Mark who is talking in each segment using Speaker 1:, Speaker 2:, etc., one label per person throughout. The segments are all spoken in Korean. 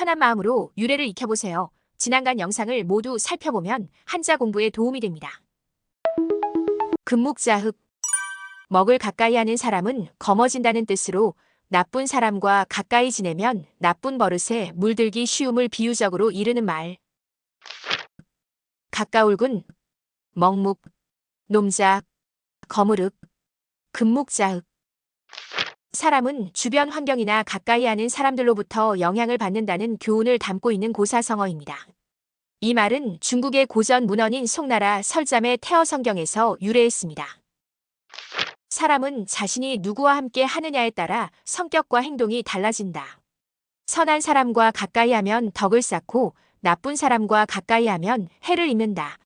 Speaker 1: 편한 마음으로 유래를 익혀보세요. 지난간 영상을 모두 살펴보면 한자 공부에 도움이 됩니다. 금묵자흑 먹을 가까이 하는 사람은 검어진다는 뜻으로 나쁜 사람과 가까이 지내면 나쁜 버릇에 물들기 쉬움을 비유적으로 이르는 말. 가까울군 먹묵 놈자 거무륵 금묵자흑 사람은 주변 환경이나 가까이 하는 사람들로부터 영향을 받는다는 교훈을 담고 있는 고사성어입니다. 이 말은 중국의 고전 문헌인 송나라 설잠의 태어 성경에서 유래했습니다. 사람은 자신이 누구와 함께 하느냐에 따라 성격과 행동이 달라진다. 선한 사람과 가까이 하면 덕을 쌓고 나쁜 사람과 가까이 하면 해를 입는다.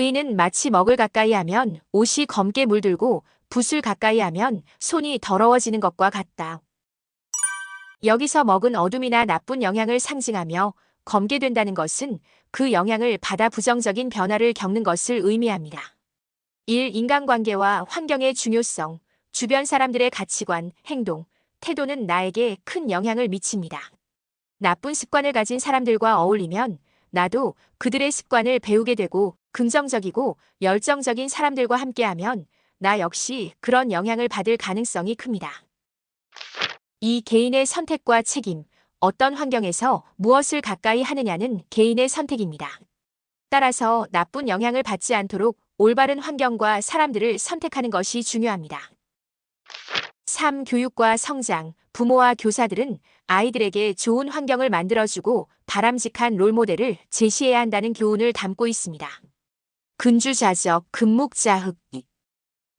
Speaker 1: 의인은 마치 먹을 가까이 하면 옷이 검게 물들고 붓을 가까이 하면 손이 더러워지는 것과 같다. 여기서 먹은 어둠이나 나쁜 영향을 상징하며 검게 된다는 것은 그 영향을 받아 부정적인 변화를 겪는 것을 의미합니다. 1. 인간관계와 환경의 중요성, 주변 사람들의 가치관, 행동, 태도는 나에게 큰 영향을 미칩니다. 나쁜 습관을 가진 사람들과 어울리면 나도 그들의 습관을 배우게 되고 긍정적이고 열정적인 사람들과 함께하면 나 역시 그런 영향을 받을 가능성이 큽니다. 이 개인의 선택과 책임, 어떤 환경에서 무엇을 가까이 하느냐는 개인의 선택입니다. 따라서 나쁜 영향을 받지 않도록 올바른 환경과 사람들을 선택하는 것이 중요합니다. 3. 교육과 성장, 부모와 교사들은 아이들에게 좋은 환경을 만들어주고 바람직한 롤모델을 제시해야 한다는 교훈을 담고 있습니다. 근주자적, 금묵자흑.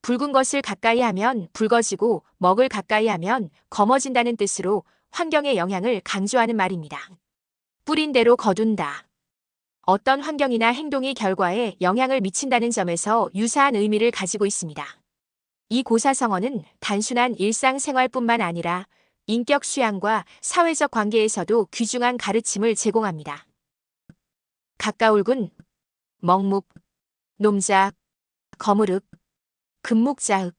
Speaker 1: 붉은 것을 가까이 하면 붉어지고 먹을 가까이 하면 검어진다는 뜻으로 환경의 영향을 강조하는 말입니다. 뿌린 대로 거둔다. 어떤 환경이나 행동이 결과에 영향을 미친다는 점에서 유사한 의미를 가지고 있습니다. 이 고사성어는 단순한 일상생활뿐만 아니라 인격 수양과 사회적 관계에서도 귀중한 가르침을 제공합니다. 가까울군, 먹묵, 놈자, 거무륵, 금묵자흑.